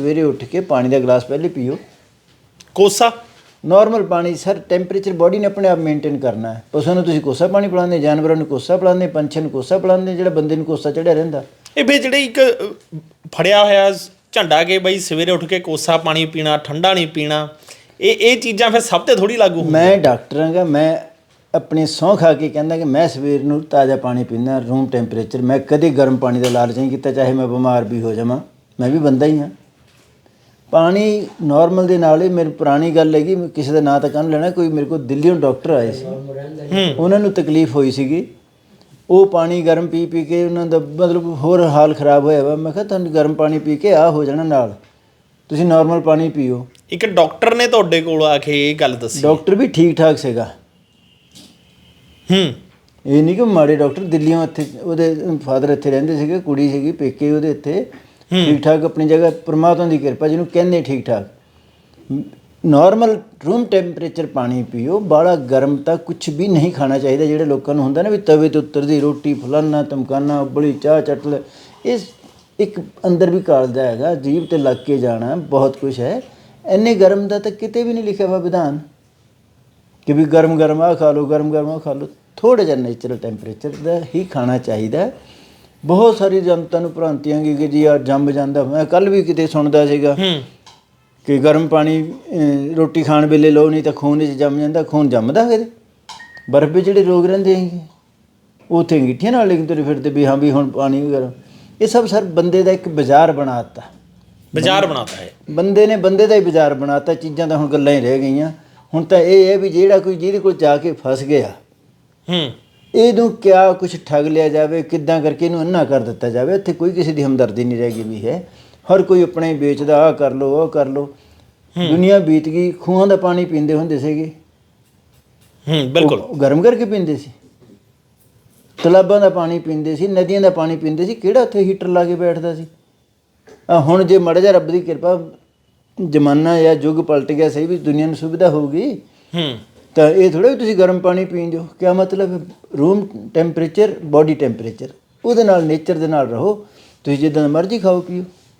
ਸਵੇਰੇ ਉੱਠ ਕੇ ਪਾਣੀ ਦਾ ਗਲਾਸ ਪਹਿਲੇ ਪੀਓ। ਕੋਸਾ? ਨਾਰਮਲ ਪਾਣੀ ਸਰ ਟੈਂਪਰੇਚਰ ਬਾਡੀ ਨੇ ਆਪਣੇ ਆਪ ਮੇਨਟੇਨ ਕਰਨਾ ਹੈ। ਪਸ਼ੂ ਨੂੰ ਤੁਸੀਂ ਕੋਸਾ ਪਾਣੀ ਪਿਲਾਉਂਦੇ ਜਾਨਵਰਾਂ ਨੂੰ ਕੋਸਾ ਪਿਲਾਉਂਦੇ ਪੰਛੀਆਂ ਨੂੰ ਕੋਸਾ ਪਿਲਾਉਂਦੇ ਜਿਹੜਾ ਬੰਦੇ ਨੂੰ ਕੋਸਾ ਚੜਿਆ ਰਹਿੰਦਾ। ਇਹ ਵੀ ਜਿਹੜੇ ਇੱਕ ਫੜਿਆ ਹੋਇਆ ਸ- ਝੰਡਾ ਕਿ ਬਈ ਸਵੇਰੇ ਉੱਠ ਕੇ ਕੋਸਾ ਪਾਣੀ ਪੀਣਾ ਠੰਡਾ ਨਹੀਂ ਪੀਣਾ ਇਹ ਇਹ ਚੀਜ਼ਾਂ ਫਿਰ ਸਭ ਤੇ ਥੋੜੀ ਲਾਗੂ ਹੁੰਦੀਆਂ। ਮੈਂ ਡਾਕਟਰ ਹਾਂਗਾ ਮੈਂ ਆਪਣੀ ਸਹੁੰ ਖਾ ਕੇ ਕਹਿੰਦਾ ਕਿ ਮੈਂ ਸਵੇਰ ਨੂੰ ਤਾਜ਼ਾ ਪਾਣੀ ਪੀਂਦਾ ਰੂਮ ਟੈਂਪਰੇਚਰ ਮੈਂ ਕਦੇ ਗਰਮ ਪਾਣੀ ਦਾ ਲਾਲਚ ਨਹੀਂ ਕੀਤਾ ਚਾਹੇ ਮੈਂ ਬਿਮਾਰ ਵੀ ਹੋ ਜਾਵਾਂ ਮੈਂ ਵੀ ਬੰਦਾ ਹੀ ਹਾਂ। ਪਾਣੀ ਨਾਰਮਲ ਦੇ ਨਾਲ ਹੀ ਮੇਰੀ ਪੁਰਾਣੀ ਗੱਲ ਹੈਗੀ ਮੈਂ ਕਿਸੇ ਦਾ ਨਾਂ ਤਾਂ ਕੰਨ ਲੈਣਾ ਕੋਈ ਮੇਰੇ ਕੋਲ ਦਿੱਲੀੋਂ ਡਾਕਟਰ ਆਏ ਸੀ। ਉਹਨਾਂ ਨੂੰ ਤਕਲੀਫ ਹੋਈ ਸੀਗੀ। ਉਹ ਪਾਣੀ ਗਰਮ ਪੀ ਪੀ ਕੇ ਉਹਨਾਂ ਦਾ ਮਤਲਬ ਹੋਰ ਹਾਲ ਖਰਾਬ ਹੋਇਆ ਵਾ। ਮੈਂ ਕਿਹਾ ਤੁਹਾਨੂੰ ਗਰਮ ਪਾਣੀ ਪੀ ਕੇ ਆ ਹੋ ਜਾਣਾ ਨਾਲ। ਤੁਸੀਂ ਨਾਰਮਲ ਪਾਣੀ ਪੀਓ। ਇੱਕ ਡਾਕਟਰ ਨੇ ਤੁਹਾਡੇ ਕੋਲ ਆ ਕੇ ਇਹ ਗੱਲ ਦੱਸੀ। ਡਾਕਟਰ ਵੀ ਠੀਕ ਠਾਕ ਸੀਗਾ। ਹੂੰ। ਇਹ ਨਹੀਂ ਕਿ ਮਾੜੇ ਡਾਕਟਰ ਦਿੱਲੀੋਂ ਇੱਥੇ ਉਹਦੇ ਫਾਦਰ ਇੱਥੇ ਰਹਿੰਦੇ ਸੀਗੇ ਕੁੜੀ ਸੀਗੀ ਪੇਕੇ ਉਹਦੇ ਇੱਥੇ। ਠੀਕ ਠਾਕ ਆਪਣੀ ਜਗ੍ਹਾ, ਪਰਮਾਤਮਾ ਦੀ ਕਿਰਪਾ, ਜਿਹਨੂੰ ਕਹਿੰਦੇ ਠੀਕ ਠਾਕ ਨਾਰਮਲ ਰੂਮ ਟੈਂਪਰੇਚਰ ਪਾਣੀ ਪੀਓ ਬਾਲਾ ਗਰਮ ਤਾਂ ਕੁਝ ਵੀ ਨਹੀਂ ਖਾਣਾ ਚਾਹੀਦਾ, ਜਿਹੜੇ ਲੋਕਾਂ ਨੂੰ ਹੁੰਦਾ ਨਾ ਵੀ ਤਵੇ ਤੇ ਉੱਤਰਦੀ, ਰੋਟੀ ਫਲਾਨਾ ਤਮਕਾਨਾ ਉਬਲੀ ਚਾਹ ਚਟਲ ਇਸ ਇੱਕ ਅੰਦਰ ਵੀ ਕਾਲਦਾ ਹੈਗਾ ਜੀਭ ਤੇ ਲੱਗ ਕੇ ਜਾਣਾ ਬਹੁਤ ਕੁਝ ਹੈ। ਇੰਨੇ ਗਰਮ ਦਾ ਤਾਂ ਕਿਤੇ ਵੀ ਨਹੀਂ ਲਿਖਿਆ ਵਾ ਵਿਧਾਨ। ਕਿ ਵੀ ਗਰਮ ਗਰਮ ਆ ਖਾ ਲਓ ਗਰਮ ਗਰਮ ਆ ਖਾ ਲਓ। ਥੋੜਾ ਜਿਹਾ ਨੇਚਰਲ ਟੈਂਪਰੇਚਰ ਦਾ ਹੀ ਖਾਣਾ ਚਾਹੀਦਾ। ਬਹੁਤ ਸਾਰੀ ਜਨਤਾ ਨੂੰ ਭ੍ਰਾਂਤੀਆਂ ਕੀ ਕਿ ਜੀ ਆ ਜੰਮ ਜਾਂਦਾ। ਮੈਂ ਕੱਲ ਵੀ ਕਿਤੇ ਸੁਣਦਾ ਸੀਗਾ ਕਿ ਗਰਮ ਪਾਣੀ ਰੋਟੀ ਖਾਣ ਵੇਲੇ ਲਓ ਨਹੀਂ ਤਾਂ ਖੂਨ ਵਿੱਚ ਜੰਮ ਜਾਂਦਾ ਖੂਨ ਜੰਮਦਾ ਕਿਤੇ? ਬਰਫ਼ ਵਿੱਚ ਜਿਹੜੇ ਰੋਗ ਰਹਿੰਦੇ ਹੈਗੇ ਉਥੇ ਅੰਗੀਠੀਆਂ ਨਾਲ ਲਿਖ ਤੁਰੇ ਫਿਰਦੇ ਵੀ ਹਾਂ ਵੀ ਹੁਣ ਪਾਣੀ ਵੀ ਗਰਮ। ਇਹ ਸਭ ਸਰ ਬੰਦੇ ਦਾ ਇੱਕ ਬਾਜ਼ਾਰ ਬਣਾਤਾ। ਬਾਜ਼ਾਰ ਬਣਾਤਾ ਹੈ ਬੰਦੇ ਨੇ ਬੰਦੇ ਦਾ ਹੀ ਬਾਜ਼ਾਰ ਬਣਾਤਾ ਚੀਜ਼ਾਂ ਤਾਂ ਹੁਣ ਗੱਲਾਂ ਹੀ ਰਹਿ ਗਈਆਂ। ਹੁਣ ਤਾਂ ਇਹ ਹੈ ਵੀ ਜਿਹੜਾ ਕੋਈ ਜਿਹਦੇ ਕੋਲ ਜਾ ਕੇ ਫਸ ਗਿਆ ਹੂੰ। ਇਹਨੂੰ ਕਿਆ ਕੁਝ ਠੱਗ ਲਿਆ ਜਾਵੇ ਕਿੱਦਾਂ ਕਰਕੇ ਇਹਨੂੰ ਅੰਨਾ ਕਰ ਦਿੱਤਾ ਜਾਵੇ ਇੱਥੇ ਕੋਈ ਕਿਸੇ ਦੀ ਹਮਦਰਦੀ ਨਹੀਂ ਰਹਿ ਗਈ ਵੀ ਹੈ। ਹਰ ਕੋਈ ਆਪਣੇ ਵੇਚਦਾ ਆ ਕਰ ਲੋ ਉਹ ਕਰ ਲੋ ਦੁਨੀਆ ਬੀਤ ਗਈ ਖੂਹਾਂ ਦਾ ਪਾਣੀ ਪੀਂਦੇ ਹੁੰਦੇ ਸੀਗੇ। ਹੂੰ ਬਿਲਕੁਲ। ਉਹ ਗਰਮ ਕਰਕੇ ਪੀਂਦੇ ਸੀ। ਤਲਾਬਾਂ ਦਾ ਪਾਣੀ ਪੀਂਦੇ ਸੀ ਨਦੀਆਂ ਦਾ ਪਾਣੀ ਪੀਂਦੇ ਸੀ ਕਿਹੜਾ ਉੱਥੇ ਹੀਟਰ ਲਾ ਕੇ ਬੈਠਦਾ ਸੀ? ਆ ਹੁਣ ਜੇ ਮੜ ਜਾ ਰੱਬ ਦੀ ਕਿਰਪਾ ਜ਼ਮਾਨਾ ਜਾਂ ਯੁੱਗ ਪਲਟ ਗਿਆ ਸਹੀ ਵੀ ਦੁਨੀਆ ਨੂੰ ਸੁਵਿਧਾ ਹੋਊਗੀ। ਹੂੰ। ਤਾਂ ਇਹ ਥੋੜਾ ਵੀ ਤੁਸੀਂ ਗਰਮ ਪਾਣੀ ਪੀਂਦੇ ਹੋ ਕਿਆ ਮਤਲਬ? ਰੂਮ ਟੈਂਪਰੇਚਰ ਬਾਡੀ ਟੈਂਪਰੇਚਰ ਉਹਦੇ ਨਾਲ ਨੇਚਰ ਦੇ ਨਾਲ ਰਹੋ। ਤੁਸੀਂ ਜਿੱਦਾਂ ਦਾ ਮਰਜ਼ੀ ਖਾਓ, ਪੀਓ।